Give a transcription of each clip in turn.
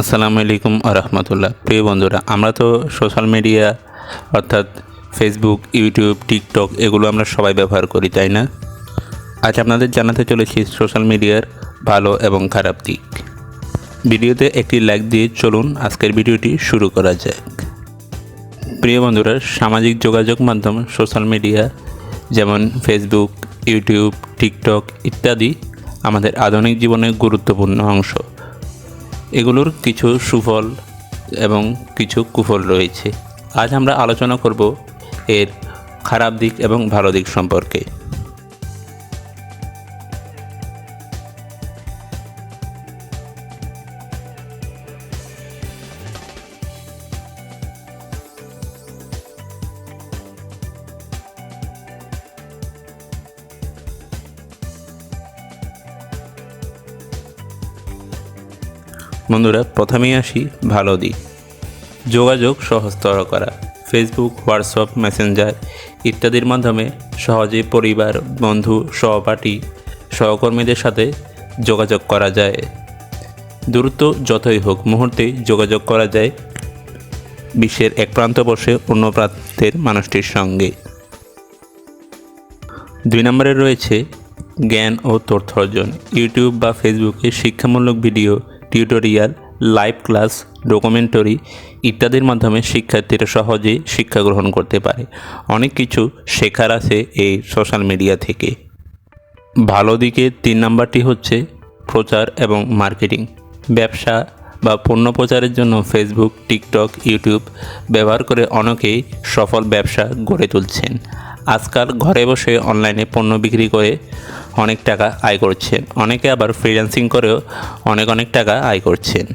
আসসালামু আলাইকুম আরহামতুল্লাহ প্রিয় বন্ধুরা, আমরা তো সোশ্যাল মিডিয়া, অর্থাৎ ফেসবুক ইউটিউব টিকটক এগুলো আমরা সবাই ব্যবহার করি, তাই না? আজ আপনাদের জানাতে চলেছি সোশ্যাল মিডিয়ার ভালো এবং খারাপ দিক। ভিডিওতে একটি লাইক দিয়ে চলুন আজকের ভিডিওটি শুরু করা যাক। প্রিয় বন্ধুরা, সামাজিক যোগাযোগ মাধ্যম, সোশ্যাল মিডিয়া, যেমন ফেসবুক ইউটিউব টিকটক ইত্যাদি আমাদের আধুনিক জীবনের গুরুত্বপূর্ণ অংশ। এগুলোর কিছু সুফল এবং কিছু কুফল রয়েছে। আজ আমরা আলোচনা করব এর খারাপ দিক এবং ভালো দিক সম্পর্কে। বন্ধুরা, প্রথমেই আসি ভালো দিক। যোগাযোগ সহজতর করা। ফেসবুক হোয়াটসঅ্যাপ মেসেঞ্জার ইত্যাদির মাধ্যমে সহজেই পরিবার, বন্ধু, সহপাঠী সহকর্মীদের সাথে যোগাযোগ করা যায়। দূরত্ব যতই হোক মুহূর্তেই যোগাযোগ করা যায় বিশ্বের এক প্রান্ত বসে অন্য প্রান্তের মানুষটির সঙ্গে। দুই নম্বরে রয়েছে জ্ঞান ও তথ্য অর্জন। ইউটিউব বা ফেসবুকে শিক্ষামূলক video tutorial live class documentary ইত্যাদির মাধ্যমে শিক্ষার্থীরা সহজেই শিক্ষা গ্রহণ করতে পারে। অনেক কিছু শেখার আছে এই সোশ্যাল মিডিয়া থেকে। ভালো দিকে তিন নাম্বারটি হচ্ছে প্রচার এবং মার্কেটিং ব্যবসা বা পণ্য প্রচারের জন্য ফেসবুক টিকটক ইউটিউব ব্যবহার করে অনেকেই সফল ব্যবসা গড়ে তুলছেন। আজকাল ঘরে বসে অনলাইনে পণ্য বিক্রি করে অনেক টাকা আয় করছেন। অনেকে আবার ফ্রিল্যান্সিং করেও অনেক অনেক টাকা আয় করছেন।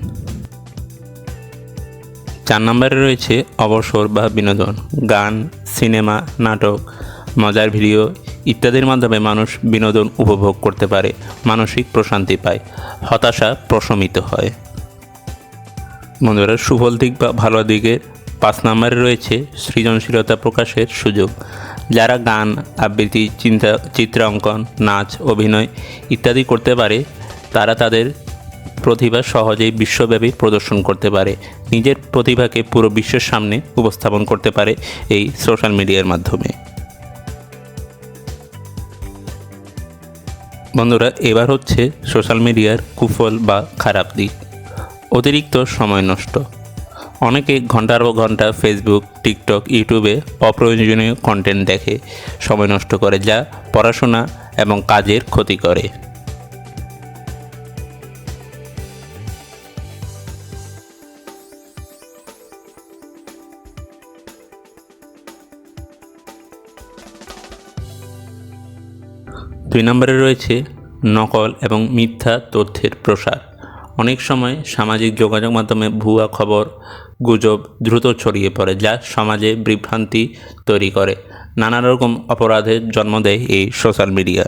চার নম্বরে রয়েছে অবসর বা বিনোদন। গান, সিনেমা, নাটক, মজার ভিডিও ইত্যাদির মাধ্যমে মানুষ বিনোদন উপভোগ করতে পারে, মানসিক প্রশান্তি পায়, হতাশা প্রশমিত হয়। বন্ধুরা সুফল দিক বা ভালো দিকের পাঁচ নম্বরে রয়েছে সৃজনশীলতা প্রকাশের সুযোগ। যারা গান, আবৃত্তি, চিন্তা, চিত্রাঙ্কন, নাচ, অভিনয় ইত্যাদি করতে পারে, তারা তাদের প্রতিভা সহজেই বিশ্বব্যাপী প্রদর্শন করতে পারে। নিজের প্রতিভাকে পুরো বিশ্বের সামনে উপস্থাপন করতে পারে এই সোশ্যাল মিডিয়ার মাধ্যমে। বন্ধুরা, এবার হচ্ছে সোশ্যাল মিডিয়ার কুফল বা খারাপ দিক। অতিরিক্ত সময় নষ্ট। অনেকে ঘণ্টার পর ঘণ্টা ফেসবুক টিকটক ইউটিউবে অপ্রয়োজনীয় কন্টেন্ট দেখে সময় নষ্ট করে যা পড়াশোনা এবং কাজের ক্ষতি করে। দুই নম্বরে রয়েছে নকল এবং মিথ্যা তথ্যের প্রসার। অনেক সময় সামাজিক যোগাযোগ মাধ্যমে ভুয়া খবর, গুজব দ্রুত ছড়িয়ে পড়ে, যা সমাজে বিভ্রান্তি তৈরি করে। নানা রকম অপরাধের জন্ম দেয় এই সোশ্যাল মিডিয়া।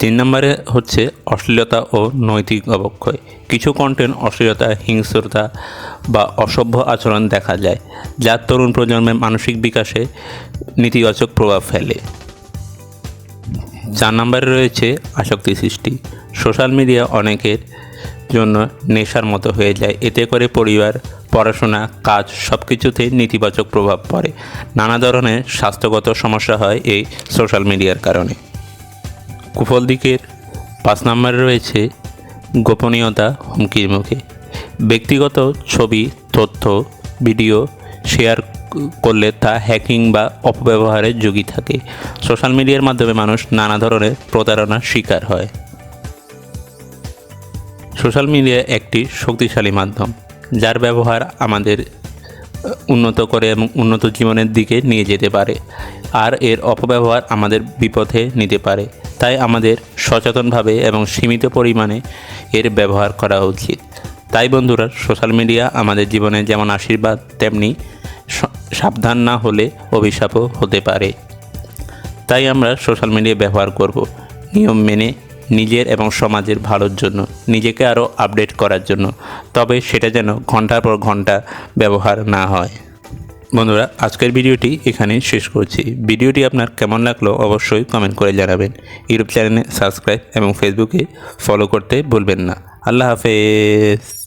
তিন নম্বরে হচ্ছে অশ্লীলতা ও নৈতিক অবক্ষয়। কিছু কন্টেন্ট অশ্লীলতা, হিংস্রতা বা অসভ্য আচরণ দেখা যায়, যা তরুণ প্রজন্মের মানসিক বিকাশে নেতিবাচক প্রভাব ফেলে। চার নম্বরে রয়েছে আসক্তি সৃষ্টি। সোশ্যাল মিডিয়া অনেকের জন্য নেশার মতো হয়ে যায়। এতে করে পরিবার, পড়াশোনা, কাজ সব কিছুতেই নেতিবাচক প্রভাব পড়ে। নানা ধরনের স্বাস্থ্যগত সমস্যা হয় এই সোশ্যাল মিডিয়ার কারণে। কুফল দিকের পাঁচ নম্বরে রয়েছে গোপনীয়তা হুমকির মুখে। ব্যক্তিগত ছবি, তথ্য, ভিডিও শেয়ার করলে তা হ্যাকিং বা অপব্যবহারের ঝুঁকি থাকে। সোশ্যাল মিডিয়ার মাধ্যমে মানুষ নানা ধরনের প্রতারণার শিকার হয়। সোশ্যাল মিডিয়া একটি শক্তিশালী মাধ্যম, যার ব্যবহার আমাদের উন্নত করে এবং উন্নত জীবনের দিকে নিয়ে যেতে পারে। আর এর অপব্যবহার আমাদের বিপথে নিতে পারে। তাই আমাদের সচেতনভাবে এবং সীমিত পরিমাণে এর ব্যবহার করা উচিত। তাই বন্ধুরা সোশ্যাল মিডিয়া আমাদের জীবনে যেমন আশীর্বাদ, তেমনি সাবধান না হলে অভিশাপও হতে পারে। তাই আমরা সোশ্যাল মিডিয়া ব্যবহার করব। নিয়ম মেনে নিজের এবং সমাজের ভালোর জন্য, নিজেকে আরও আপডেট করার জন্য। তবে সেটা যেন ঘণ্টার পর ঘণ্টা ব্যবহার না হয়। বন্ধুরা, আজকের ভিডিওটি এখানে শেষ করছি। ভিডিওটি আপনার কেমন লাগল অবশ্যই কমেন্ট করে জানাবেন। ইউটিউব চ্যানেলে সাবস্ক্রাইব এবং ফেসবুকে ফলো করতে ভুলবেন না। আল্লাহ হাফেজ।